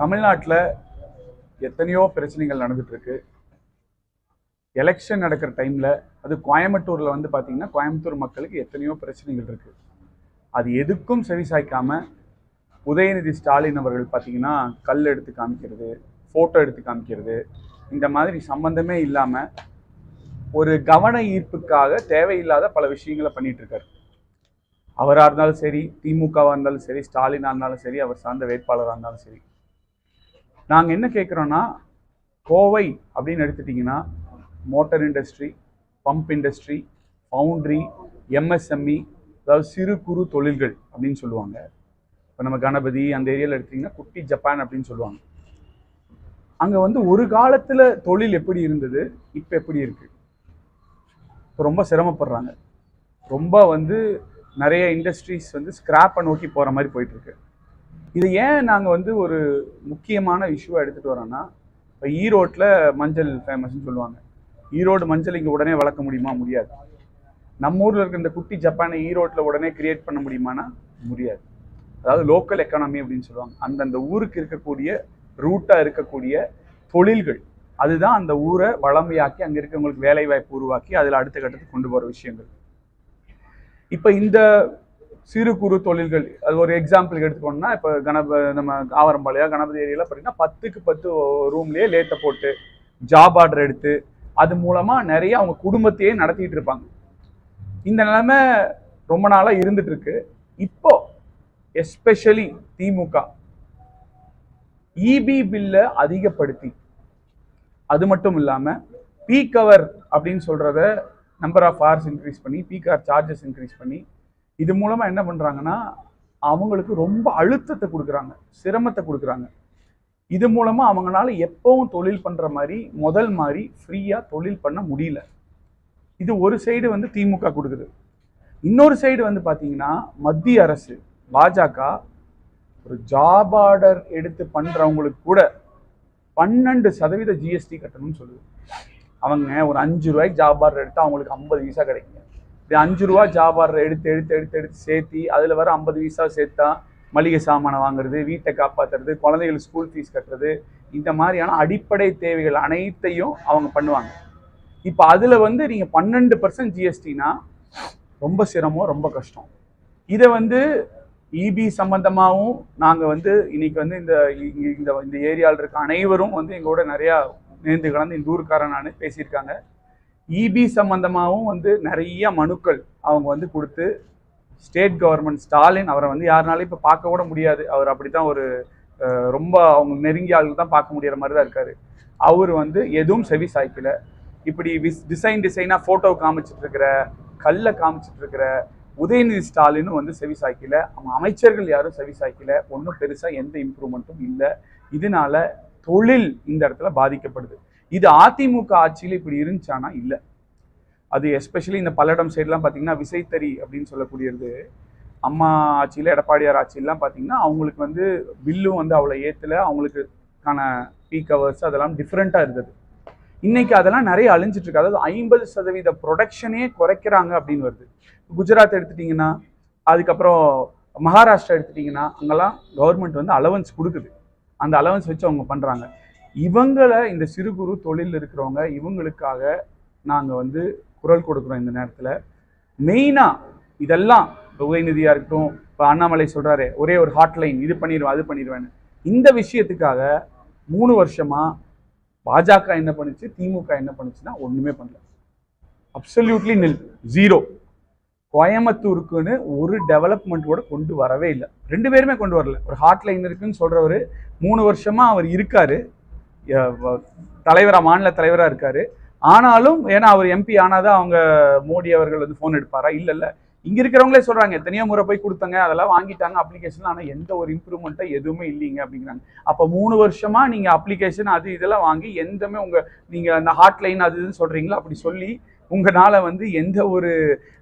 தமிழ்நாட்டில் எத்தனையோ பிரச்சனைகள் நடந்துகிட்ருக்கு எலெக்ஷன் நடக்கிற டைமில் அது கோயம்புத்தூரில் வந்து பார்த்தீங்கன்னா கோயம்புத்தூர் மக்களுக்கு எத்தனையோ பிரச்சனைகள் இருக்குது அது எதுக்கும் செவி சாய்க்காமல் உதயநிதி ஸ்டாலின் அவர்கள் பார்த்தீங்கன்னா கல் எடுத்து காமிக்கிறது ஃபோட்டோ எடுத்து காமிக்கிறது இந்த மாதிரி சம்பந்தமே இல்லாமல் ஒரு கவன ஈர்ப்புக்காக தேவையில்லாத பல விஷயங்களை பண்ணிட்டு இருக்காரு. அவராக இருந்தாலும் சரி திமுகவாக இருந்தாலும் சரி ஸ்டாலினாக இருந்தாலும் சரி அவர் சார்ந்த வேட்பாளராக இருந்தாலும் சரி. நாங்கள் என்ன கேட்குறோன்னா கோவை அப்படின்னு எடுத்துட்டிங்கன்னா motor industry pump industry foundry MSME அதாவது சிறு குறு தொழில்கள் அப்படின்னு சொல்லுவாங்க. இப்போ நம்ம கணபதி அந்த ஏரியாவில் எடுத்திங்கன்னா குட்டி ஜப்பான் அப்படின்னு சொல்லுவாங்க. அங்கே வந்து ஒரு காலத்தில் தொழில் எப்படி இருந்தது இப்போ எப்படி இருக்குது இப்போ ரொம்ப சிரமப்படுறாங்க. ரொம்ப வந்து நிறைய இண்டஸ்ட்ரீஸ் வந்து ஸ்கிராப்பை நோக்கி போகிற மாதிரி போயிட்டுருக்கு இது ஏன் நாங்கள் வந்து ஒரு முக்கியமான இஷ்யூவாக எடுத்துகிட்டு வரோன்னா இப்போ ஈரோட்டில் மஞ்சள் ஃபேமஸ்ன்னு சொல்லுவாங்க. ஈரோடு மஞ்சள் இங்கே உடனே வளர்க்க முடியுமா? முடியாது. நம்ம ஊரில் இருக்கிற இந்த குட்டி ஜப்பானை ஈரோட்டில் உடனே கிரியேட் பண்ண முடியுமானா? முடியாது. அதாவது லோக்கல் எக்கானமி அப்படின்னு சொல்லுவாங்க. அந்தந்த ஊருக்கு இருக்கக்கூடிய ரூட்டாக இருக்கக்கூடிய தொழில்கள் அதுதான் அந்த ஊரை வளமையாக்கி அங்கே இருக்கவங்களுக்கு வேலை வாய்ப்பு உருவாக்கி அதில் அடுத்த கட்டத்துக்கு கொண்டு போகிற விஷயங்கள். இப்போ இந்த சிறு குறு தொழில்கள் அது ஒரு எக்ஸாம்பிளுக்கு எடுத்துக்கோன்னா இப்போ கணப நம்ம ஆவரம்பாளையா கணபதி ஏரியாவில் பார்த்தீங்கன்னா பத்துக்கு பத்து ரூம்லேயே லேட்டை போட்டு ஜாப் ஆர்டர் எடுத்து அது மூலமாக நிறைய அவங்க குடும்பத்தையே நடத்திட்டு இருப்பாங்க. இந்த நிலைமை ரொம்ப நாளாக இருந்துட்டு இருக்கு. இப்போ எஸ்பெஷலி திமுக இபி பில்லை அதிகப்படுத்தி அது மட்டும் இல்லாமல் பீக் கவர் அப்படின்னு சொல்கிறத நம்பர் ஆஃப் ஆர்ஸ் இன்க்ரீஸ் பண்ணி பீக் ஹவர் சார்ஜஸ் இன்க்ரீஸ் பண்ணி இது மூலமாக என்ன பண்ணுறாங்கன்னா அவங்களுக்கு ரொம்ப அழுத்தத்தை கொடுக்குறாங்க சிரமத்தை கொடுக்குறாங்க. இது மூலமாக அவங்களால எப்பவும் தொழில் பண்ணுற மாதிரி முதல் மாதிரி ஃப்ரீயாக தொழில் பண்ண முடியல. இது ஒரு சைடு வந்து திமுக கொடுக்குது. இன்னொரு சைடு வந்து பார்த்தீங்கன்னா மத்திய அரசு பாஜக ஒரு ஜாப் ஆர்டர் எடுத்து பண்ணுறவங்களுக்கு கூட பன்னெண்டு சதவீத ஜிஎஸ்டி கட்டணும்னு சொல்லுது. அவங்க ஒரு அஞ்சு ரூபாய்க்கு ஜாப் ஆர்டர் எடுத்தால் அவங்களுக்கு ஐம்பது வீசா கிடைக்குங்க. இப்படி அஞ்சு ரூபா ஜாப் எடுத்து எடுத்து எடுத்து எடுத்து சேர்த்தி அதில் வர ஐம்பது வீசா சேர்த்தா மளிகை சாமானை வாங்குறது வீட்டை காப்பாற்றுறது குழந்தைகளுக்கு ஸ்கூல் ஃபீஸ் கட்டுறது இந்த மாதிரியான அடிப்படை தேவைகள் அனைத்தையும் அவங்க பண்ணுவாங்க. இப்போ அதில் வந்து நீங்கள் பன்னெண்டு பர்சன்ட் ஜிஎஸ்டினா ரொம்ப சிரமம் ரொம்ப கஷ்டம். இதை வந்து இபி சம்பந்தமாகவும் நாங்கள் வந்து இன்னைக்கு வந்து இந்த இந்த இந்த ஏரியாவில் இருக்க அனைவரும் வந்து எங்களோட நிறையா நேர்ந்து கலந்து இந்த ஊருக்காரன் நான் பேசியிருக்காங்க. இபி சம்பந்தமாகவும் வந்து நிறைய மனுக்கள் அவங்க வந்து கொடுத்து ஸ்டேட் கவர்மெண்ட் ஸ்டாலின் அவரை வந்து யாருனாலும் இப்போ பார்க்க கூட முடியாது. அவர் அப்படி தான் ஒரு ரொம்ப அவங்க நெருங்கிய ஆளுங்க தான் பார்க்க முடியற மாதிரி தான் இருக்காரு. அவர் வந்து எதுவும் செவி சாய்க்கல. இப்படி விஸ் டிசைன் டிசைனாக ஃபோட்டோ காமிச்சிட்டு இருக்கிற கல்லை காமிச்சிட்டு இருக்கிற உதயநிதி ஸ்டாலினும் வந்து செவி சாய்க்கல. அவங்க அமைச்சர்கள் யாரும் செவி சாய்க்கல. ஒன்றும் பெருசாக எந்த இம்ப்ரூவ்மெண்ட்டும் இல்லை. இதனால தொழில் இந்த இடத்துல பாதிக்கப்படுது. இது அதிமுக ஆட்சியில் இப்படி இருந்துச்சானா? இல்லை. அது எஸ்பெஷலி இந்த பல்லடம் சைட்லாம் பார்த்தீங்கன்னா விசைத்தறி அப்படின்னு சொல்லக்கூடியது. அம்மா ஆட்சியில் எடப்பாடியார் ஆட்சியெல்லாம் பார்த்தீங்கன்னா அவங்களுக்கு வந்து பில்லும் வந்து அவ்வளோ ஏற்றலை அவங்களுக்குக்கான பீக் ஹவர்ஸ் அதெல்லாம் டிஃப்ரெண்ட்டாக இருந்தது. இன்னைக்கு அதெல்லாம் நிறைய அழிஞ்சிட்ருக்கு அதாவது ஐம்பது சதவீத ப்ரொடக்ஷனே குறைக்கிறாங்க அப்படின்னு வருது. குஜராத் எடுத்துட்டிங்கன்னா அதுக்கப்புறம் மகாராஷ்டிரா எடுத்துட்டிங்கன்னா அங்கெல்லாம் கவர்மெண்ட் வந்து அலவன்ஸ் கொடுக்குது. அந்த அலவன்ஸ் வச்சு அவங்க பண்ணுறாங்க இவங்களை இந்த சிறு குறு தொழில் இருக்கிறவங்க இவங்களுக்காக நாங்கள் வந்து குரல் கொடுக்குறோம் இந்த நேரத்தில். மெயினாக இதெல்லாம் இப்போ உதயநிதியாக இருக்கட்டும் இப்போ அண்ணாமலை சொல்கிறாரு ஒரே ஒரு ஹாட்லைன் இது பண்ணிடுவேன் அது பண்ணிடுவேன்னு. இந்த விஷயத்துக்காக மூணு வருஷமாக பாஜக என்ன பண்ணுச்சு திமுக என்ன பண்ணுச்சுன்னா ஒன்றுமே பண்ணல. அப்சல்யூட்லி நில் ஜீரோ கோயம்புத்தூருக்குன்னு ஒரு டெவலப்மெண்ட் கூட கொண்டு வரவே இல்லை. ரெண்டு பேருமே கொண்டு வரல. ஒரு ஹாட்லைன் இருக்குன்னு சொல்கிறவர் மூணு வருஷமாக அவர் இருக்காரு. தலைவராக மாநில தலைவராக இருக்கார். ஆனாலும் ஏன்னா அவர் எம்பி ஆனாதான் அவங்க மோடி அவர்கள் வந்து ஃபோன் எடுப்பாரா? இல்லை இல்லை இங்கே இருக்கிறவங்களே சொல்கிறாங்க எத்தனையோ முறை போய் கொடுத்தங்க அதெல்லாம் வாங்கிட்டாங்க அப்ளிகேஷன் ஆனால் எந்த ஒரு இம்ப்ரூவ்மெண்ட்டை எதுவுமே இல்லைங்க அப்படிங்கிறாங்க. அப்போ மூணு வருஷமாக நீங்கள் அப்ளிகேஷன் அது இதெல்லாம் வாங்கி எந்தமே உங்கள் நீங்கள் அந்த ஹாட்லைன் அது இதுன்னு சொல்கிறீங்களா அப்படி சொல்லி உங்களால் வந்து எந்த ஒரு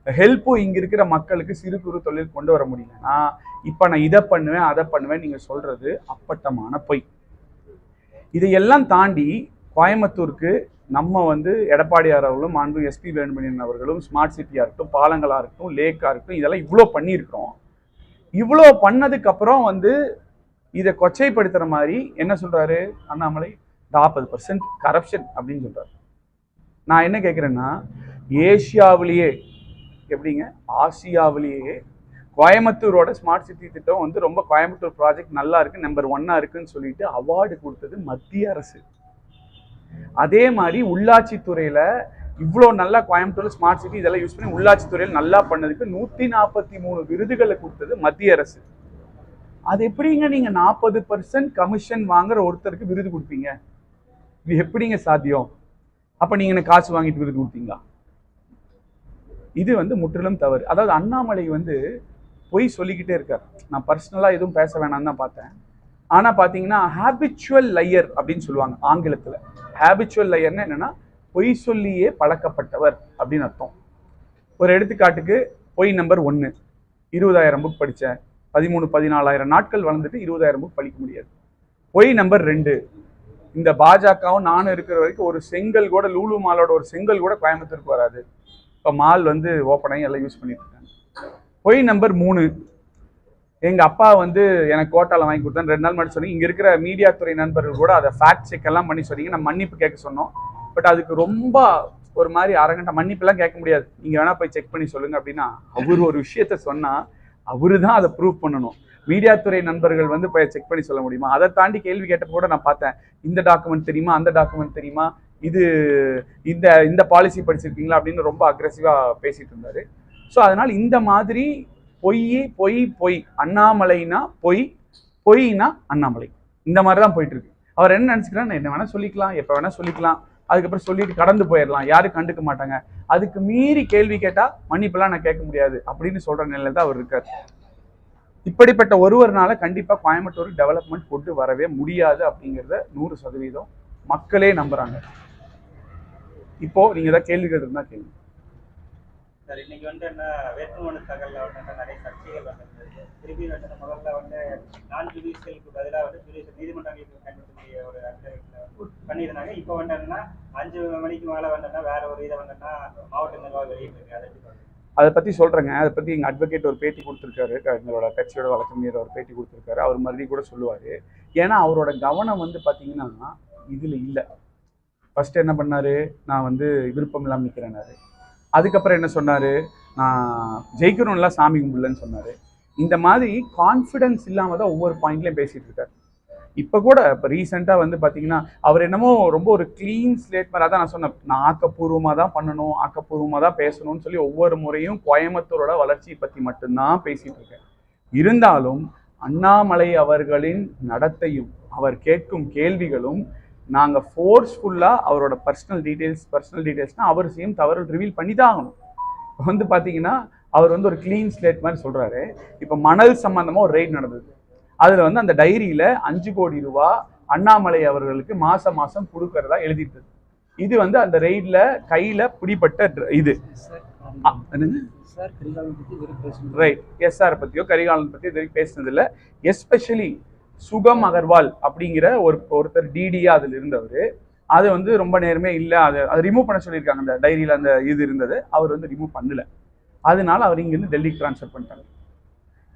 ஹெல்ப்பும் இங்கே இருக்கிற மக்களுக்கு சிறு குறு தொழில் கொண்டு வர முடியலன்னா இப்போ நான் இதை பண்ணுவேன் அதை பண்ணுவேன் நீங்கள் சொல்கிறது அப்பட்டமான பொய். இதையெல்லாம் தாண்டி கோயம்புத்தூருக்கு நம்ம வந்து எடப்பாடியார் அவர்களும் மாண்பு எஸ்பி வேலுமணியன் அவர்களும் ஸ்மார்ட் சிட்டியாக இருக்கட்டும் பாலங்களாக இருக்கட்டும் லேக்காக இருக்கட்டும் இதெல்லாம் இவ்வளோ பண்ணியிருக்கிறோம். இவ்வளோ பண்ணதுக்கப்புறம் வந்து இதை கொச்சைப்படுத்துகிற மாதிரி என்ன சொல்கிறாரு அண்ணாமலை நாற்பது பர்சன்ட் கரப்ஷன் அப்படின்னு சொல்கிறார் நான் என்ன கேட்குறேன்னா ஏஷியாவிலேயே எப்படிங்க? ஆசியாவிலேயே கோயம்புத்தூரோட ஸ்மார்ட் சிட்டி திட்டம் வந்து ரொம்ப கோயம்புத்தூர் ப்ராஜெக்ட் நல்லா இருக்கு நம்பர் ஒன்னா இருக்குன்னு சொல்லிட்டு அவார்டு கொடுத்தது மத்திய அரசு. அதே மாதிரி உள்ளாட்சித்துறையில இவ்வளோ நல்லா கோயம்புத்தூர் ஸ்மார்ட் சிட்டி இதெல்லாம் யூஸ் பண்ணி உள்ளாட்சித்துறையில் நல்லா பண்ணதுக்கு நூற்றி நாற்பத்தி மூணு விருதுகளை கொடுத்தது மத்திய அரசு. அது எப்படிங்க நீங்க நாற்பது பர்சன்ட் கமிஷன் வாங்குற ஒருத்தருக்கு விருது கொடுப்பீங்க? இது எப்படிங்க சாத்தியம்? அப்ப நீங்க எனக்கு காசு வாங்கிட்டு விருது கொடுத்தீங்களா? இது வந்து முற்றிலும் தவறு. அதாவது அண்ணாமலை வந்து பொய் சொல்லிக்கிட்டே இருக்கார். நான் பர்சனலாக எதுவும் பேச வேணாம்னு தான் பார்த்தேன். ஆனால் பார்த்தீங்கன்னா ஹேபிச்சுவல் லையர் அப்படின்னு சொல்லுவாங்க ஆங்கிலத்தில். ஹேபிச்சுவல் லையர்னு என்னென்னா பொய் சொல்லியே பழக்கப்பட்டவர் அப்படின்னு அர்த்தம். ஒரு எடுத்துக்காட்டுக்கு பொய் நம்பர் ஒன்று இருபதாயிரம் புக் படித்தேன் பதிமூணு பதினாலாயிரம் நாட்கள் வளர்ந்துட்டு இருபதாயிரம் புக் படிக்க முடியாது. பொய் நம்பர் ரெண்டு. இந்த பாஜகவும் நானும் இருக்கிற வரைக்கும் ஒரு செங்கல் கூட லூலு மாலோட ஒரு செங்கல் கூட கோயம்புத்தூருக்கு வராது. இப்போ மால் வந்து ஓப்பன் ஆகி எல்லாம் யூஸ் பண்ணிட்டு இருக்காங்க. பொய் நம்பர் மூணு. எங்கள் அப்பா வந்து எனக்கு கோட்டாவில் வாங்கி கொடுத்தேன் ரெண்டு நாள் முன்னாடி சொன்னீங்க. இங்கே இருக்கிற மீடியா துறை நண்பர்கள் கூட அதை ஃபேக்ட் செக் எல்லாம் பண்ணி சொன்னீங்க. நான் மன்னிப்பு கேட்க சொன்னோம். பட் அதுக்கு ரொம்ப ஒரு மாதிரி அரங்கண்ட மன்னிப்பெல்லாம் கேட்க முடியாது. நீங்கள் வேணால் போய் செக் பண்ணி சொல்லுங்கள் அப்படின்னா அவர் ஒரு விஷயத்த சொன்னால் அவரு தான் அதை ப்ரூவ் பண்ணணும். மீடியா துறை நண்பர்கள் வந்து போய் செக் பண்ணி சொல்ல முடியுமா? அதை தாண்டி கேள்வி கேட்டப்ப கூட நான் பார்த்தேன். இந்த டாக்குமெண்ட் தெரியுமா? அந்த டாக்குமெண்ட் தெரியுமா? இது இந்த இந்த பாலிசி படிச்சிருக்கீங்களா? அப்படின்னு ரொம்ப அக்ரெசிவாக பேசிட்டு இருந்தாரு. ஸோ அதனால் இந்த மாதிரி பொய் பொய் பொய் அண்ணாமலைனா பொய் பொய்னா அண்ணாமலை. இந்த மாதிரி தான் போயிட்டு இருக்கு அவர் என்ன நினச்சிக்கிறார் என்ன வேணால் சொல்லிக்கலாம் எப்போ வேணால் சொல்லிக்கலாம். அதுக்கப்புறம் சொல்லிட்டு கடந்து போயிடலாம். யாரும் கண்டுக்க மாட்டாங்க. அதுக்கு மீறி கேள்வி கேட்டால் மன்னிப்பெல்லாம் நான் கேட்க முடியாது அப்படின்னு சொல்கிற நிலையில தான் அவர் இருக்கார். இப்படிப்பட்ட ஒருவர்னால கண்டிப்பாக கோயம்புத்தூர் டெவலப்மெண்ட் கொண்டு வரவே முடியாது அப்படிங்கிறத நூறு சதவீதம் மக்களே நம்புகிறாங்க இப்போ நீங்கள் தான் கேள்விகள் இருந்தால் கேள்வி சார் இன்னைக்கு வந்து என்ன வேட்புமனு தாக்கல்ல வந்து நிறைய சர்ச்சைகள் வந்திருந்தது. திருப்பி வந்து முதல்ல வந்து நான் ஜுடிஷியலுக்கு பதிலாக வந்து ஜுடிஷியல் நீதிமன்றங்களுக்கு பயன்படுத்தக்கூடிய ஒரு அப்டேட்ல பண்ணியிருந்தாங்க. இப்போ வந்து என்னன்னா அஞ்சு மணிக்கு மேலே வந்தோன்னா வேற ஒரு இதை வந்தோன்னா மாவட்ட நிர்வாகம் வெளியிட்டிருக்கு. அதை எப்படி அதை பற்றி சொல்கிறேங்க அதை பற்றி எங்கள் அட்வொகேட் ஒரு பேட்டி கொடுத்துருக்காரு. எங்களோட கட்சியோட வழக்கறிஞர் ஒரு பேட்டி கொடுத்துருக்காரு. அவர் மறுபடியும் கூட சொல்லுவார். ஏன்னா அவரோட கவனம் வந்து பார்த்தீங்கன்னா இதில் இல்லை. ஃபஸ்ட்டு என்ன பண்ணார்? நான் வந்து விருப்பம் இல்லாமல் நிற்கிறேன்னாரு அதுக்கப்புறம் என்ன சொன்னார்? நான் ஜெயிக்கணும்லாம் சாமி கும்பிடலன்னு சொன்னார். இந்த மாதிரி கான்ஃபிடன்ஸ் இல்லாமல் தான் ஒவ்வொரு பாயிண்ட்லையும் பேசிகிட்டு இருக்காரு. இப்போ கூட இப்போ ரீசெண்டாக வந்து பார்த்தீங்கன்னா அவர் என்னமோ ரொம்ப ஒரு க்ளீன் ஸ்லேட் மாதிரி தான் நான் சொன்னேன் நான் ஆக்கப்பூர்வமாக தான் பண்ணணும் ஆக்கப்பூர்வமாக தான் பேசணும்னு சொல்லி ஒவ்வொரு முறையும் கோயம்புத்தூரோட வளர்ச்சியை பற்றி மட்டும்தான் பேசிகிட்டு இருக்கேன். இருந்தாலும் அண்ணாமலை அவர்களின் நடத்தையும் அவர் கேட்கும் கேள்விகளும் நாங்கள் ஃபோர்ஸ்ஃபுல்லாக அவரோட பர்சனல் டீட்டெயில்ஸ் பர்சனல் டீட்டெயில்ஸ்னால் அவர் செய்யும் தவறு ரிவீல் பண்ணி தான் ஆகணும் இப்ப வந்து பார்த்தீங்கன்னா அவர் வந்து ஒரு க்ளீன் ஸ்லேட் மாதிரி சொல்கிறாரு இப்போ மணல் சம்பந்தமாக ஒரு ரெய்ட் நடந்தது. அதில் வந்து அந்த டைரியில் அஞ்சு கோடி ரூபா அண்ணாமலை அவர்களுக்கு மாசம் மாசம் கொடுக்கறதா எழுதிட்டு இது வந்து அந்த ரெய்டில் கையில் பிடிப்பட்ட இது. ரைட் எஸ்ஆர் பத்தியோ கரிகாலன் பத்தி இது வரைக்கும் பேசினது இல்ல. எஸ்பெஷலி சுகம் அகர்வால் அப்படிங்கிற ஒரு ஒருத்தர் டிடியா அதில் இருந்தவர். அது வந்து ரொம்ப நேரமே இல்லை அது அதை ரிமூவ் பண்ண சொல்லியிருக்காங்க. அந்த டைரியில் அந்த இது இருந்தது. அவர் வந்து ரிமூவ் பண்ணல. அதனால அவர் இங்கேருந்து டெல்லிக்கு ட்ரான்ஸ்ஃபர் பண்ணிட்டாங்க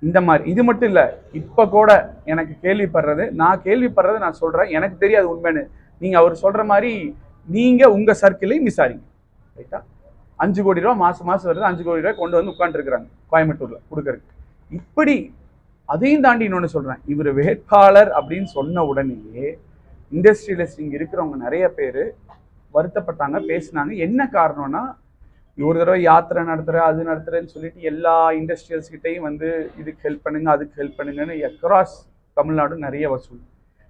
இந்த மாதிரி இது மட்டும் இல்லை இப்போ கூட எனக்கு கேள்விப்படுறது நான் கேள்விப்படுறது நான் சொல்கிறேன் எனக்கு தெரியாது உண்மைன்னு. நீங்கள் அவர் சொல்கிற மாதிரி நீங்கள் உங்கள் சர்க்கிளையும் விசாரிங்க ரைட்டா அஞ்சு கோடி ரூபா மாதம் மாதம் வருது அஞ்சு கோடி ரூபா கொண்டு வந்து உட்காந்துருக்குறாங்க கோயம்புத்தூரில் கொடுக்குறதுக்கு. இப்படி அதையும் தாண்டி இன்னொன்று சொல்கிறேன் இவர் வேட்பாளர் அப்படின்னு சொன்ன உடனேயே இண்டஸ்ட்ரியலிஸ்ட் இங்கே இருக்கிறவங்க நிறைய பேர் வருத்தப்பட்டாங்க பேசினாங்க. என்ன காரணம்னா ஒரு தடவை யாத்திரை நடத்துகிறேன் அது நடத்துகிறேன்னு சொல்லிட்டு எல்லா இண்டஸ்ட்ரியல்ஸ் கிட்டையும் வந்து இதுக்கு ஹெல்ப் பண்ணுங்க அதுக்கு ஹெல்ப் பண்ணுங்கன்னு அக்ராஸ் தமிழ்நாடு நிறைய வசூல்.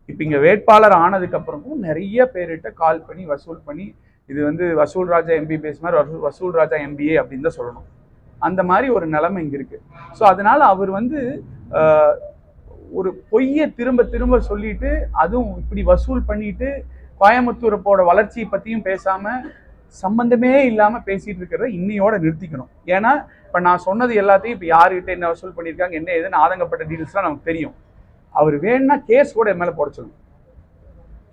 இப்போ இங்கே வேட்பாளர் ஆனதுக்கப்புறமும் நிறைய பேர்கிட்ட கால் பண்ணி வசூல் பண்ணி இது வந்து வசூல் ராஜா எம்பிபிஎஸ் மாதிரி வசூல் வசூல் ராஜா எம்பிஏ அப்படின்னு தான் சொல்லணும். அந்த மாதிரி ஒரு நிலைமை இங்கே இருக்குது ஸோ அதனால் அவர் வந்து ஒரு பொய்யை திரும்ப திரும்ப சொல்லிட்டு அதுவும் இப்படி வசூல் பண்ணிட்டு கோயம்புத்தூரப்போட வளர்ச்சியை பற்றியும் பேசாமல் சம்பந்தமே இல்லாமல் பேசிகிட்டு இருக்கிறத இன்னையோட நிறுத்திக்கணும். ஏன்னா இப்போ நான் சொன்னது எல்லாத்தையும் இப்போ யாருகிட்ட என்ன வசூல் பண்ணியிருக்காங்க என்ன ஏதுன்னு ஆதங்கப்பட்ட டீட்டெயில்ஸ்லாம் நமக்கு தெரியும். அவர் வேணும்னா கேஸ் கூட என் மேலே போட சொல்லுங்க.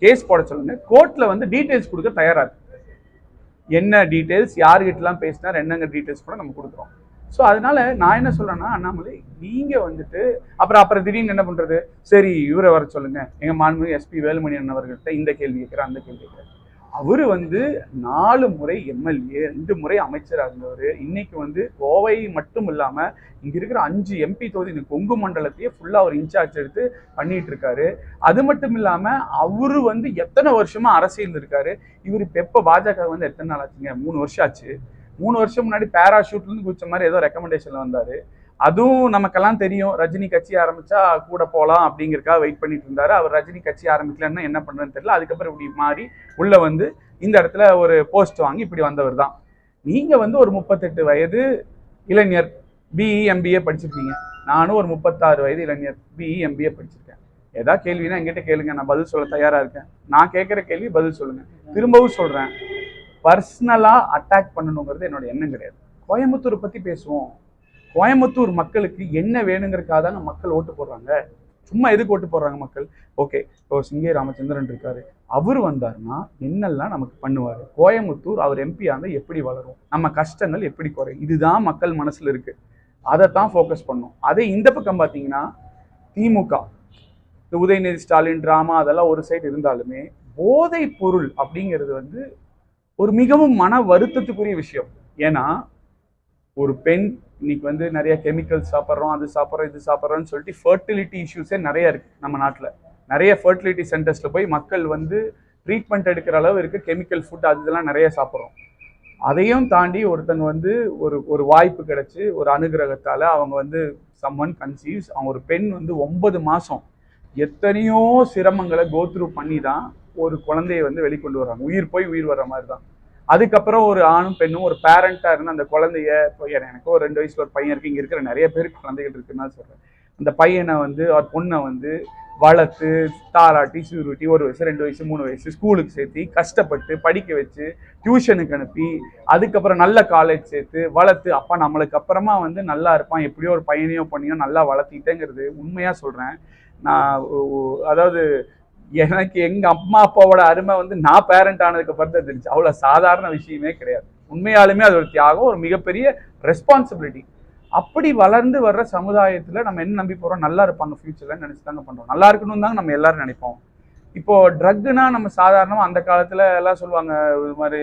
கேஸ் போட சொல்லுங்க. கோர்ட்டில் வந்து டீட்டெயில்ஸ் கொடுக்க தயாராக என்ன டீட்டெயில்ஸ் யாருக்கிட்டலாம் பேசினார் என்னங்க டீட்டெயில்ஸ் கூட நம்ம கொடுக்குறோம். ஸோ அதனால நான் என்ன சொல்றேன்னா அண்ணாமலை நீங்க வந்துட்டு அப்புறம் அப்புறம் திடீர்னு என்ன பண்றது? சரி இவரை வர சொல்லுங்க. எங்க மாண்பு எஸ்பி வேலுமணி அண்ணன் அவர்கள்ட்ட இந்த கேள்வி கேட்கிறேன் அந்த கேள்வி கேட்கிறேன் அவரு வந்து நாலு முறை எம்எல்ஏ ரெண்டு முறை அமைச்சராக இருந்தவர். இன்னைக்கு வந்து கோவை மட்டும் இல்லாம இங்க இருக்கிற அஞ்சு எம்பி தொகுதி இந்த கொங்கு மண்டலத்தையே ஃபுல்லா அவர் இன்சார்ஜ் எடுத்து பண்ணிட்டு இருக்காரு. அது மட்டும் இல்லாம அவரு வந்து எத்தனை வருஷமா அரசியல் இருக்காரு? இவர் இப்ப எப்ப பாஜக வந்து எத்தனை நாள் ஆச்சுங்க? மூணு வருஷம் ஆச்சு. மூணு வருஷம் முன்னாடி பேராஷூட்லேருந்து குதிச்ச மாதிரி ஏதோ ரெக்கமெண்டேஷனில் வந்தார். அதுவும் நமக்கெல்லாம் தெரியும். ரஜினி கட்சி ஆரம்பித்தா கூட போகலாம் அப்படிங்கிறக்காக வெயிட் பண்ணிட்டு இருந்தாரு. அவர் ரஜினி கட்சி ஆரம்பிக்கலன்னா என்ன பண்ணுறேன்னு தெரியல. அதுக்கப்புறம் இப்படி மாறி உள்ளே வந்து இந்த இடத்துல ஒரு போஸ்ட் வாங்கி இப்படி வந்தவர் தான். நீங்கள் வந்து ஒரு முப்பத்தெட்டு வயது இளைஞர் பிஇ எம்பிஏ படிச்சிருக்கீங்க. நானும் ஒரு முப்பத்தாறு வயது இளைஞர் பிஇ எம்பிஏ படிச்சிருக்கேன். ஏதாவது கேள்வினா என்கிட்ட கேளுங்க. நான் பதில் சொல்ல தயாராக இருக்கேன். நான் கேட்குற கேள்வி பதில் சொல்லுங்கள் திரும்பவும் சொல்கிறேன் பர்சனலாக அட்டாக் பண்ணணுங்கிறது என்னோட எண்ணம் கிடையாது. கோயம்புத்தூர் பற்றி பேசுவோம். கோயம்புத்தூர் மக்களுக்கு என்ன வேணுங்கிறதுக்காக தானே மக்கள் ஓட்டு போடுறாங்க. சும்மா எதுக்கு ஓட்டு போடுறாங்க மக்கள்? ஓகே இப்போ சிங்கே ராமச்சந்திரன் இருக்காரு. அவர் வந்தாருன்னா என்னெல்லாம் நமக்கு பண்ணுவார்? கோயம்புத்தூர் அவர் எம்பியாக இருந்தால் எப்படி வளரும்? நம்ம கஷ்டங்கள் எப்படி குறையும்? இதுதான் மக்கள் மனசில் இருக்குது அதை தான் ஃபோக்கஸ் பண்ணும். அதே இந்த பக்கம் பார்த்தீங்கன்னா திமுக இந்த உதயநிதி ஸ்டாலின் ட்ராமா அதெல்லாம் ஒரு சைடு இருந்தாலுமே போதை பொருள் அப்படிங்கிறது வந்து ஒரு மிகவும் மன வருத்தத்துக்குரிய விஷயம். ஏன்னா ஒரு பெண் இன்னைக்கு வந்து நிறைய கெமிக்கல்ஸ் சாப்பிட்றோம் அது சாப்பிட்றோம் இது சாப்பிட்றோம்னு சொல்லிட்டு ஃபர்டிலிட்டி இஷ்யூஸே நிறைய இருக்கு நம்ம நாட்டில். நிறைய ஃபர்டிலிட்டி சென்டர்ஸில் போய் மக்கள் வந்து ட்ரீட்மெண்ட் எடுக்கிற அளவு இருக்குது கெமிக்கல் ஃபுட் அது இதெல்லாம் நிறைய சாப்பிட்றோம். அதையும் தாண்டி ஒருத்தங்க வந்து ஒரு ஒரு வாய்ப்பு கிடச்சி ஒரு அனுகிரகத்தால் அவங்க வந்து சம்மன் கன்சீவ்ஸ் அவங்க ஒரு பெண் வந்து ஒன்பது மாதம் எத்தனையோ சிரமங்களை கோத்ரூ பண்ணி தான் ஒரு குழந்தையை வந்து வெளிக்கொண்டு வர்றாங்க. உயிர் போய் உயிர் வர்ற மாதிரி தான் அதுக்கப்புறம் ஒரு ஆணும் பெண்ணும் ஒரு பேரண்ட்டாக இருந்து அந்த குழந்தைய இப்போ எனக்கு ஒரு ரெண்டு வயசுல ஒரு பையன் இருக்கு இங்கே இருக்கிற நிறைய பேருக்கு குழந்தைகள் இருக்குன்னு தான் சொல்கிறேன் அந்த பையனை வந்து அவர் பொண்ணை வந்து வளர்த்து தாராட்டி சூருட்டி ஒரு வயசு ரெண்டு வயசு மூணு வயசு ஸ்கூலுக்கு சேர்த்து கஷ்டப்பட்டு படிக்க வச்சு டியூஷனுக்கு அனுப்பி அதுக்கப்புறம் நல்ல காலேஜ் சேர்த்து வளர்த்து அப்பா நம்மளுக்கு அப்புறமா வந்து நல்லா இருப்பான் எப்படியோ ஒரு பையனையோ பண்ணியோ நல்லா வளர்த்திட்டேங்கிறது உண்மையாக சொல்கிறேன் நான் அதாவது எனக்கு எங்கள் அம்மா அப்பாவோட அருமை வந்து நான் பேரண்ட் ஆனதுக்கு அப்புறம் தான் தெரிஞ்சு. அவ்வளோ சாதாரண விஷயமே கிடையாது. உண்மையாலுமே அது ஒரு தியாகம் ஒரு மிகப்பெரிய ரெஸ்பான்சிபிலிட்டி அப்படி வளர்ந்து வர்ற சமுதாயத்தில் நம்ம என்ன நம்பி போகிறோம் நல்லா இருப்பாங்க ஃப்யூச்சரில் நினச்சி தாங்க பண்ணுறோம் நல்லா இருக்கணும் தாங்க நம்ம எல்லாரும் நினைப்போம். இப்போ ட்ரக்குனா நம்ம சாதாரணமாக அந்த காலத்தில் எல்லாம் சொல்லுவாங்க இது மாதிரி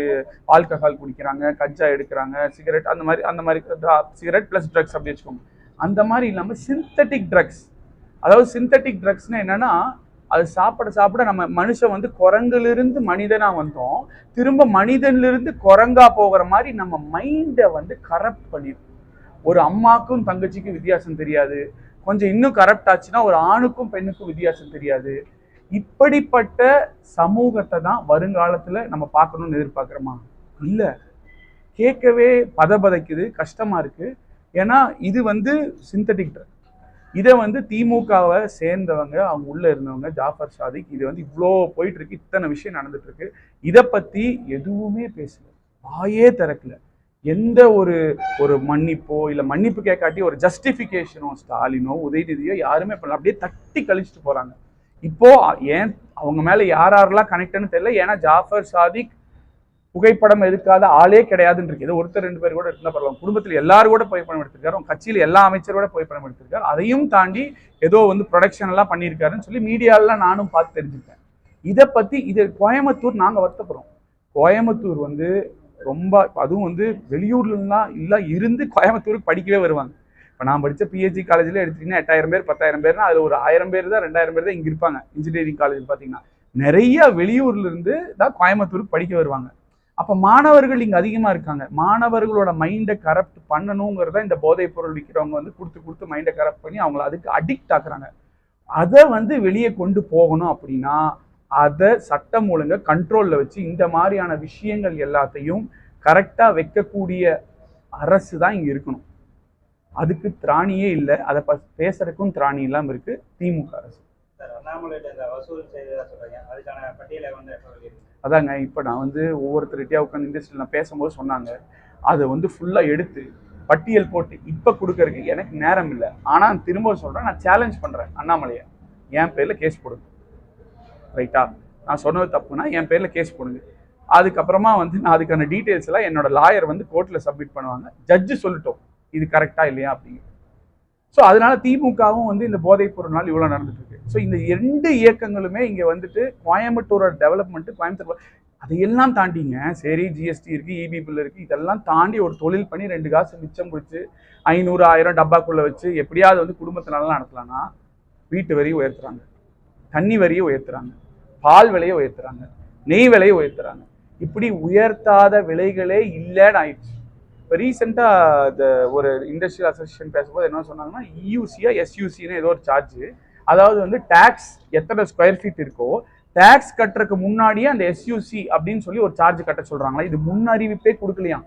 ஆல்கஹால் குடிக்கிறாங்க கஞ்சா எடுக்கிறாங்க சிகரெட் அந்த மாதிரி அந்த மாதிரி சிகரெட் ப்ளஸ் ட்ரக்ஸ் அப்படி வச்சுக்கோங்க. அந்த மாதிரி இல்லாமல் சிந்தட்டிக் ட்ரக்ஸ் அதாவது சிந்தட்டிக் ட்ரக்ஸ்னால் என்னென்னா அது சாப்பிட சாப்பிட நம்ம மனுஷன் வந்து குரங்கிலிருந்து மனிதனாக வந்தோம். திரும்ப மனிதன்லிருந்து குரங்கா போகிற மாதிரி நம்ம மைண்டை வந்து கரப்ட் பண்ணிடும். ஒரு அம்மாக்கும் தங்கச்சிக்கும் வித்தியாசம் தெரியாது. கொஞ்சம் இன்னும் கரப்ட் ஆச்சுன்னா ஒரு ஆணுக்கும் பெண்ணுக்கும் வித்தியாசம் தெரியாது. இப்படிப்பட்ட சமூகத்தை தான் வருங்காலத்தில் நம்ம பார்க்கணும்னு எதிர்பார்க்குறோமா? இல்லை. கேட்கவே பதபதைக்குது கஷ்டமாக இருக்குது ஏன்னா இது வந்து சிந்தட்டிக் ட்ரக் இதை வந்து திமுகவை சேர்ந்தவங்க அவங்க உள்ள இருந்தவங்க ஜாஃபர் சாதிக் இது வந்து இவ்வளோ போயிட்டு இருக்கு இத்தனை விஷயம் நடந்துட்டு இருக்கு இதை பத்தி எதுவுமே பேசல. வாயே திறக்கல. எந்த ஒரு ஒரு மன்னிப்போ இல்ல மன்னிப்பு கேட்காட்டி ஒரு ஜஸ்டிஃபிகேஷனோ ஸ்டாலினோ உதயநிதியோ யாருமே பண்ணல. அப்படியே தட்டி கழிச்சிட்டு போறாங்க. இப்போ ஏன் அவங்க மேல யார் யாரெல்லாம் கனெக்ட்னு தெரியல ஏன்னா ஜாஃபர் சாதிக் புகைப்படம் எடுக்காத ஆளே கிடையாதுன்னு இருக்கு ஏதோ ஒருத்தர் ரெண்டு பேர் கூட இருந்தா பரவாயில்ல. குடும்பத்தில் எல்லாரும் கூட புகைப்படம் எடுத்திருக்காரு. கட்சியில் எல்லா அமைச்சரோட புகைப்படம் எடுத்திருக்காரு. அதையும் தாண்டி ஏதோ வந்து ப்ரொடக்ஷன் எல்லாம் பண்ணியிருக்காருன்னு சொல்லி மீடியாலாம் நானும் பார்த்து தெரிஞ்சுக்கிட்டேன். இதை பற்றி இது கோயம்புத்தூர் நாங்கள் வருத்தப்படுறோம். கோயம்புத்தூர் வந்து ரொம்ப அதுவும் வந்து வெளியூர்லாம் இல்லை இருந்து கோயம்புத்தூருக்கு படிக்கவே வருவாங்க. இப்போ நான் படிச்ச பிஹெச்சி காலேஜில் எடுத்துட்டீங்கன்னா எட்டாயிரம் பேர் பத்தாயிரம் பேர்னா அது ஒரு ஆயிரம் பேர் தான் ரெண்டாயிரம் பேர் தான் இங்கே இருப்பாங்க. இன்ஜினியரிங் காலேஜ் பார்த்தீங்கன்னா நிறைய வெளியூர்லேருந்து தான் கோயம்புத்தூருக்கு படிக்க வருவாங்க. அப்போ மாணவர்கள் இங்கே அதிகமாக இருக்காங்க. மாணவர்களோட மைண்டை கரப்ட் பண்ணணுங்கிறத இந்த போதைப் பொருள் விற்கிறவங்க வந்து கொடுத்து கொடுத்து மைண்டை கரப்ட் பண்ணி அவங்கள அதுக்கு அடிக்ட் ஆக்குறாங்க. அதை வந்து வெளியே கொண்டு போகணும் அப்படின்னா அதை சட்டம் ஒழுங்கை கண்ட்ரோலில் வச்சு இந்த மாதிரியான விஷயங்கள் எல்லாத்தையும் கரெக்டாக வைக்கக்கூடிய அரசு தான் இங்கே இருக்கணும். அதுக்கு திராணியே இல்லை. அதை ப பேசுறதுக்கும் திராணி இல்லாமல் இருக்குது திமுக அரசு. அண்ணாமலை வசூல் செய்ததாக சொல்கிறீங்க அதுக்கான பட்டியலை வந்து அதாங்க இப்போ நான் வந்து ஒவ்வொருத்தருகிட்டயா உட்காந்து இண்டஸ்ட்ரியில் நான் பேசும்போது சொன்னாங்க. அதை வந்து ஃபுல்லாக எடுத்து பட்டியல் போட்டு இப்போ கொடுக்கறதுக்கு எனக்கு நேரம் இல்லை. ஆனால் திரும்ப சொல்கிறேன் நான் சேலஞ்ச் பண்ணுறேன் அண்ணாமலையை. என் பேரில் கேஸ் போடுங்க. ரைட்டா நான் சொன்னது தப்புனா என் பேரில் கேஸ் போடுங்க. அதுக்கப்புறமா வந்து நான் அதுக்கான டீட்டெயில்ஸ் எல்லாம் என்னோட லாயர் வந்து கோர்ட்டில் சப்மிட் பண்ணுவாங்க. ஜட்ஜு சொல்லிட்டோம் இது கரெக்டாக இல்லையா அப்படிங்கிறது ஸோ அதனால திமுகவும் வந்து இந்த போதைப் பொருள்னால் இவ்வளோ நடந்துட்டு இருக்கு ஸோ இந்த ரெண்டு இயக்கங்களுமே இங்கே வந்துட்டு கோயம்புத்தூரோட டெவலப்மெண்ட்டு கோயம்புத்தூர் அதையெல்லாம் தாண்டிங்க. சரி ஜிஎஸ்டி இருக்குது இபி பில் இருக்குது இதெல்லாம் தாண்டி ஒரு தொழில் பண்ணி ரெண்டு காசு மிச்சம் பிடிச்சி ஐநூறு ஆயிரம் டப்பாக்குள்ளே வச்சு எப்படியாவது வந்து குடும்பத்தை நல்லா நடத்தலாம்னா வீட்டு வரியை உயர்த்துறாங்க. தண்ணி வரியை உயர்த்துறாங்க. பால் விலையை உயர்த்துறாங்க. நெய் விலையை உயர்த்துறாங்க. இப்படி உயர்த்தாத விலைகளே இல்லைன்னு ஆயிடுச்சு. இப்போ ரீசெண்டாக இந்த ஒரு இண்டஸ்ட்ரியல் அசோசியேஷன் பேசும்போது என்ன சொன்னாங்கன்னா இயூசியா எஸ்யூசின்னு ஏதோ ஒரு சார்ஜ் அதாவது வந்து டேக்ஸ் எத்தனை ஸ்கொயர் ஃபீட் இருக்கோ டேக்ஸ் கட்டுறதுக்கு முன்னாடியே அந்த எஸ்யூசி அப்படின்னு சொல்லி ஒரு சார்ஜ் கட்ட சொல்கிறாங்களா இது முன் அறிவிப்பே கொடுக்கலையா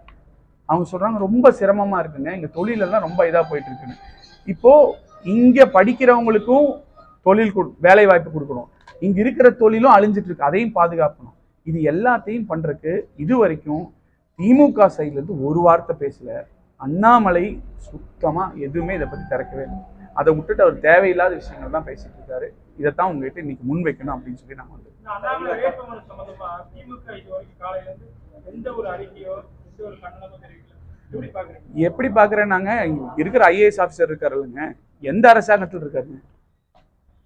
அவங்க சொல்கிறாங்க ரொம்ப சிரமமாக இருக்குங்க. எங்கள் தொழிலெல்லாம் ரொம்ப இதாக போயிட்டு இருக்குன்னு. இப்போது இங்கே படிக்கிறவங்களுக்கும் தொழில் கொடு வேலை வாய்ப்பு கொடுக்கணும். இங்கே இருக்கிற தொழிலும் அழிஞ்சிட்டு இருக்கு. அதையும் பாதுகாக்கணும். இது எல்லாத்தையும் பண்ணுறதுக்கு இது வரைக்கும் திமுக சைட்ல இருந்து ஒரு வார்த்தை பேசல. அண்ணாமலை சுத்தமா எதுவுமே இதை பத்தி திறக்கவே இல்லை. அதை விட்டுட்டு அவர் தேவையில்லாத விஷயங்கள் தான் பேசிட்டு இருக்காரு. இதைத்தான் உங்ககிட்ட இன்னைக்கு முன் வைக்கணும் அப்படின்னு சொல்லி நான் வந்து எப்படி பாக்குறேன்னாங்க இருக்கிற ஐஏஎஸ் ஆஃபீஸர் இருக்காரு இல்லைங்க. எந்த அரசாங்கத்தில் இருக்காருங்க?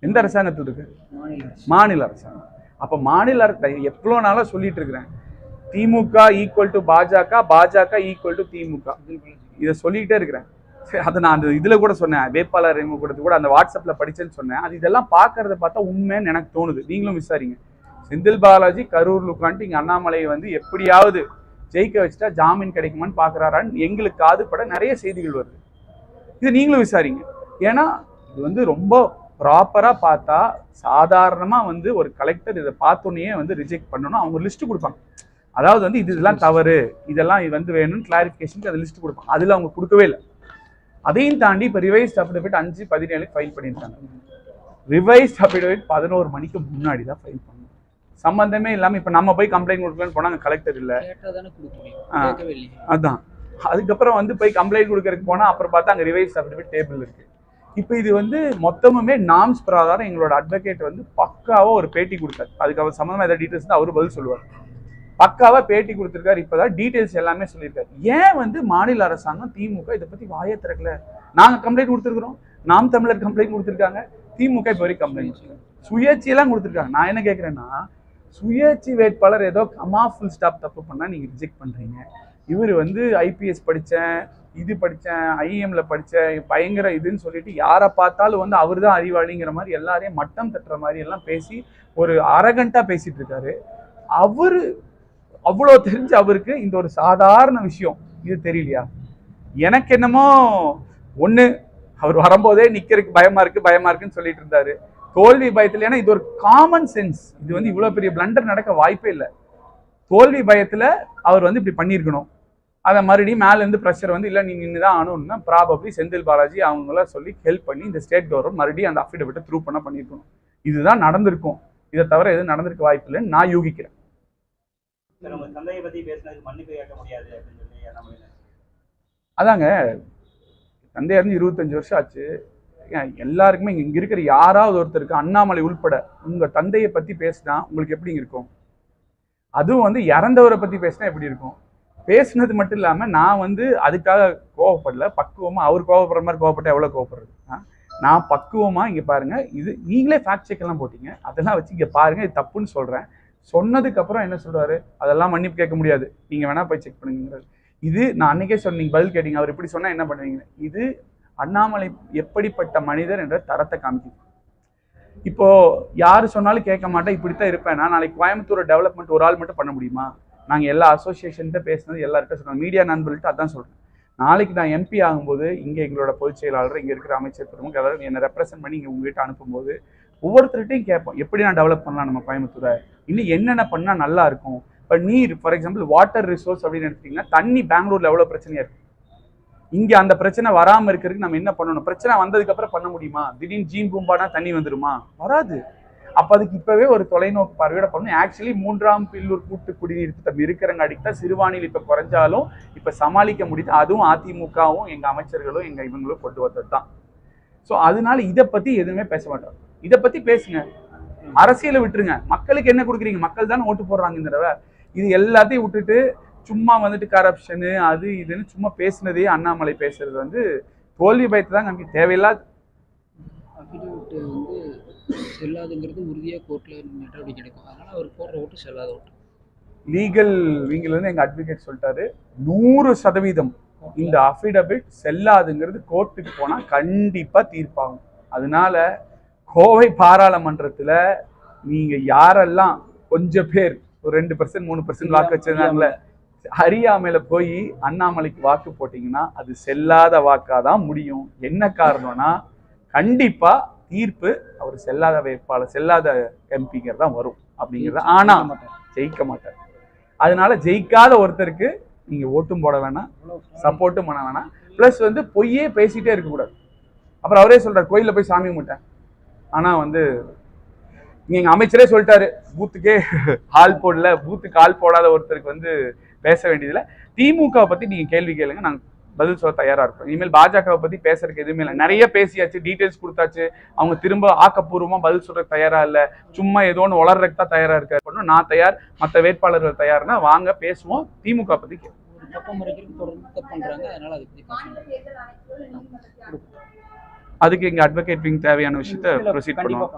எந்த அரசாங்கத்தில் இருக்காரு மாநில அரசு. மாநில அரசாங்கம். அப்ப மாநில எவ்வளோ நாளா சொல்லிட்டு இருக்கிறேன். திமுக ஈக்குவல் டு பாஜக பாஜக ஈக்குவல் டு திமுக. இதை சொல்லிக்கிட்டே இருக்கிறேன். சரி அதை நான் அந்த இதில் கூட சொன்னேன். வேட்பாளர் அறிமுக கூடத்து கூட அந்த வாட்ஸ்அப்பில் படித்தேன்னு சொன்னேன். அது இதெல்லாம் பார்க்கறத பார்த்தா உண்மைன்னு எனக்கு தோணுது. நீங்களும் விசாரிங்க. செந்தில் பாலாஜி கரூரில் உட்காந்துட்டு இங்கே அண்ணாமலையை வந்து எப்படியாவது ஜெயிக்க வச்சுட்டா ஜாமீன் கிடைக்குமான்னு பார்க்குறாரான்னு எங்களுக்கு காதுபட நிறைய செய்திகள் வருது. இது நீங்களும் விசாரிங்க. ஏன்னா இது வந்து ரொம்ப ப்ராப்பராக பார்த்தா சாதாரணமாக வந்து ஒரு கலெக்டர் இதை பார்த்தோன்னே வந்து ரிஜெக்ட் பண்ணணும். அவங்க லிஸ்ட்டு கொடுப்பாங்க. அதாவது வந்து இது இதெல்லாம் தவறு இதெல்லாம் இது வந்து வேணும்னு கிளாரிஃபிகேஷனுக்கு அது லிஸ்ட் கொடுப்பாங்க. அதுல அவங்க கொடுக்கவே இல்லை. அதையும் தாண்டி இப்போ ரிவைஸ் அஃபிடவிட் அஞ்சு பதினேழுக்கு ஃபைல் பண்ணியிருக்காங்க. ரிவைஸ் அஃபிடவிட் பதினோரு மணிக்கு முன்னாடி தான் ஃபைல் பண்ணணும். சம்பந்தமே இல்லாம இப்போ நம்ம போய் கம்ப்ளைண்ட் கொடுக்கலன்னு போனாங்க கலெக்டர் இல்லை. அதான். அதுக்கப்புறம் வந்து போய் கம்ப்ளைண்ட் கொடுக்கறதுக்கு போனா அப்புறம் பார்த்தா அங்க ரிவைஸ் அஃபிடவிட் டேபிள் இருக்கு. இப்போ இது வந்து மொத்தமுமே நாம்ஸ் பிரகாரம் எங்களோட அட்வொகேட் வந்து பக்காவா ஒரு பேட்டி கொடுத்தாரு. அதுக்கு அவர் சம்மந்தமா ஏதாவது டீட்டெயில்ஸ் தான் அவரு பதில் சொல்லுவார். பக்காவா பேட்டி கொடுத்திருக்காரு. இப்பதான் டீட்டெயில்ஸ் எல்லாமே சொல்லியிருக்காரு. ஏன் வந்து மாநில அரசாங்கம் திமுக இதை பத்தி வாயை திறக்கல? நாங்க கம்ப்ளைண்ட் கொடுத்துருக்கிறோம். நாம் தமிழர் கம்ப்ளைண்ட் கொடுத்துருக்காங்க. திமுக இப்போ வரைக்கும் கம்ப்ளைண்ட் சுயேட்சையெல்லாம் கொடுத்துருக்காங்க. நான் என்ன கேட்குறேன்னா சுயேட்சை வேட்பாளர் ஏதோ கமா ஃபுல் ஸ்டாப் தப்பு பண்ணா நீங்க ரிஜெக்ட் பண்றீங்க. இவர் வந்து ஐபிஎஸ் படித்தேன் இது படித்தேன் ஐஎம்ல படித்தேன் பயங்கர இதுன்னு சொல்லிட்டு யாரை பார்த்தாலும் வந்து அவர் தான் அறிவாளிங்கிற மாதிரி எல்லாரையும் மட்டம் தட்டுற மாதிரி எல்லாம் பேசி ஒரு அரகண்டா பேசிட்டு இருக்காரு. அவரு அவ்வளோ தெரிஞ்ச அவருக்கு இந்த ஒரு சாதாரண விஷயம். இது தெரியலையா? எனக்கு என்னமோ ஒன்று அவர் வரும்போதே நிற்கிறதுக்கு பயமா இருக்கு பயமா இருக்குன்னு சொல்லிட்டு இருந்தாரு. தோல்வி பயத்தில் ஏன்னா இது ஒரு காமன் சென்ஸ் இது வந்து இவ்வளோ பெரிய பிளண்டர் நடக்க வாய்ப்பே இல்லை. தோல்வி பயத்தில் அவர் வந்து இப்படி பண்ணியிருக்கணும். அதை மறுபடியும் மேலேருந்து ப்ரெஷர் வந்து இல்லை நீ நின்று தான் ஆகணும்னா ப்ராபப்ளி செந்தில் பாலாஜி அவங்களாம் சொல்லி ஹெல்ப் பண்ணி இந்த ஸ்டேட் கவர்மெண்ட் மறுபடியும் அந்த அஃபிடவிட்டை த்ரூ பண்ண பண்ணியிருக்கணும். இதுதான் நடந்திருக்கும். இதை தவிர எதுவும் நடந்திருக்க வாய்ப்பு இல்லைன்னு நான் யூகிக்கிறேன். சார் உங்க தந்தையை பத்தி பேசினதுக்கு மன்னிப்பு கேட்க முடியாது அப்படின்னு சொல்லி அண்ணாமலை அதாங்க தந்தையா இருந்து இருபத்தஞ்சு வருஷம் ஆச்சு. எல்லாருக்குமே இங்க இருக்கிற யாராவது ஒருத்தருக்கு அண்ணாமலை உள்பட உங்க தந்தையை பத்தி பேசினா உங்களுக்கு எப்படி இருக்கும்? அதுவும் வந்து இறந்தவரை பத்தி பேசினா எப்படி இருக்கும்? பேசுனது மட்டும் இல்லாம நான் வந்து அதுக்காக கோவப்படல பக்குவமா அவர் கோவப்படுற மாதிரி கோவப்பட்டா எவ்வளவு கோவப்படுறது? நான் பக்குவமா இங்க பாருங்க இது நீங்களே ஃபேக்ட் செக் எல்லாம் போட்டீங்க. அதெல்லாம் வச்சு இங்க பாருங்க இது தப்புன்னு சொல்றேன். சொன்னதுக்கு அப்புறம் என்ன சொல்றாரு? அதெல்லாம் மன்னிப்பு கேட்க முடியாது. நீங்க வேணா போய் செக் பண்ணுங்கிறாரு இது நான் அன்னைக்கே சொன்னீங்க பதில் கேட்டீங்க அவர் இப்படி சொன்னா என்ன பண்ணுவீங்க? இது அண்ணாமலை எப்படிப்பட்ட மனிதர் என்ற தரத்தை காமிக்குது. இப்போ யாரு சொன்னாலும் கேட்க மாட்டேன் இப்படித்தான் இருப்பேன். நான் நாளைக்கு கோயம்புத்தூர் டெவலப்மெண்ட் ஒரு ஆள் மட்டும் பண்ண முடியுமா? நாங்கள் எல்லா அசோசியேஷன்கிட்ட பேசினது எல்லார்கிட்ட சொன்னோம் மீடியா நண்பர்கள்ட்ட அதான் சொல்கிறேன் நாளைக்கு நான் எம்பி ஆகும்போது இங்கே எங்களோட பொதுச் செயலாளர் இங்கே இருக்கிற அமைச்சர் பெருமக்கள் எல்லாரும் என்னை ரெப்ரசென்ட் பண்ணி இங்கே உங்ககிட்ட அனுப்பும்போது ஒவ்வொருத்தர்கிட்டையும் கேட்போம் எப்படி நான் டெவலப் பண்ணலாம் நம்ம கோயம்புத்தூரை? இன்னும் என்னென்ன பண்ணால் நல்லா இருக்கும்? இப்போ நீர் ஃபார் எக்ஸாம்பிள் வாட்டர் ரிசோர்ஸ் அப்படின்னு எடுத்துட்டிங்கன்னா தண்ணி பெங்களூரில் எவ்வளோ பிரச்சனையாக இருக்குது இங்கே அந்த பிரச்சனை வராமல் இருக்கிறதுக்கு நம்ம என்ன பண்ணணும்? பிரச்சனை வந்ததுக்கப்புறம் பண்ண முடியுமா? திடீர்னு ஜீன் பூம்பானா தண்ணி வந்துருமா? வராது. அப்போ அதுக்கு இப்போவே ஒரு தொலைநோக்கு பார்வையோட பண்ணணும். ஆக்சுவலி மூன்றாம் பில்லூர் கூட்டு குடிநீர் திட்டம் இருக்கிறங்காடிக்கு தான் சிறுவாணியில் இப்போ குறைஞ்சாலும் இப்போ சமாளிக்க முடியுது. அதுவும் அதிமுகவும் எங்கள் அமைச்சர்களும் எங்கள் இவங்களும் கொண்டு வந்தது தான் ஸோ அதனால இதை பற்றி எதுவுமே பேச மாட்டோம். இதை பத்தி பேசுங்க. அரசியலை விட்டுருங்க. மக்களுக்கு என்ன கொடுக்குறீங்க? மக்கள் தானே ஓட்டு போடுறாங்க இந்த தடவை இது எல்லாத்தையும் விட்டுட்டு சும்மா வந்துட்டு கரப்ஷனு அது இதுன்னு சும்மா பேசுனதே அண்ணாமலை பேசுறது வந்து தோல்வி பயத்தை தான் நமக்கு தேவையில்லாத அஃபிடவிட் வந்து செல்லாதுங்கிறது உறுதியாக கோர்ட்டில் நடவடிக்கை எடுக்கும். அதனால் அவர் போடுற ஓட்டு செல்லாத ஓட்டு. லீகல் விங்கில இருந்து எங்க அட்வொகேட் சொல்லிட்டாரு நூறு சதவீதம் இந்த அஃபிடவிட் செல்லாதுங்கிறது கோர்ட்டுக்கு போனா கண்டிப்பா தீர்ப்பாகும். அதனால கோவை பாராளுமன்றத்துல நீங்க யாரெல்லாம் கொஞ்சம் பேர் ஒரு ரெண்டு பர்சன்ட் மூணு பர்சன்ட் வாக்கு வச்சிருந்தாங்களே அறியாமையில போய் அண்ணாமலைக்கு வாக்கு போட்டீங்கன்னா அது செல்லாத வாக்காதான் முடியும். என்ன காரணம்னா கண்டிப்பா தீர்ப்பு அவர் செல்லாத வேட்பாளர் செல்லாத எம்பிங்கிறது தான் வரும் அப்படிங்கிறது ஆனா ஜெயிக்க மாட்டார். அதனால ஜெயிக்காத ஒருத்தருக்கு நீங்க ஓட்டும் போட வேணாம் சப்போர்ட்டும் பண்ண வேணாம். ப்ளஸ் வந்து பொய்யே பேசிட்டே இருக்கக்கூடாது. அப்புறம் அவரே சொல்றாரு கோயில்ல போய் சாமி கும்பிட்டேன். ஆனால் வந்து இங்கே எங்கள் அமைச்சரே சொல்லிட்டாரு பூத்துக்கே ஆள் போடல பூத்துக்கு ஆள் போடாத ஒருத்தருக்கு வந்து பேச வேண்டியதில்ல. திமுகவை பற்றி நீங்கள் கேள்வி கேளுங்க நாங்கள் பதில் சொல்ல தயாராக இருக்கோம். இனிமேல் பாஜகவை பற்றி பேசுறதுக்கு எதுவுமே இல்லை. நிறைய பேசியாச்சு டீட்டெயில்ஸ் கொடுத்தாச்சு. அவங்க திரும்ப ஆக்கப்பூர்வமாக பதில் சொல்கிறதுக்கு தயாராக இல்லை. சும்மா ஏதோ ஒன்று வளர்றதுக்கு தான் இருக்கா இருக்காரு. நான் தயார் மற்ற வேட்பாளர்கள் தயார்னா வாங்க பேசுவோம். திமுக பற்றி கேளுங்க. தொடர்ந்து பண்ணுறாங்க அதனால் அது பற்றி அதுக்கு எங்க அட்வொகேட் விங் தேவையான விஷயத்த ப்ரொசீட் பண்ணுவோம்.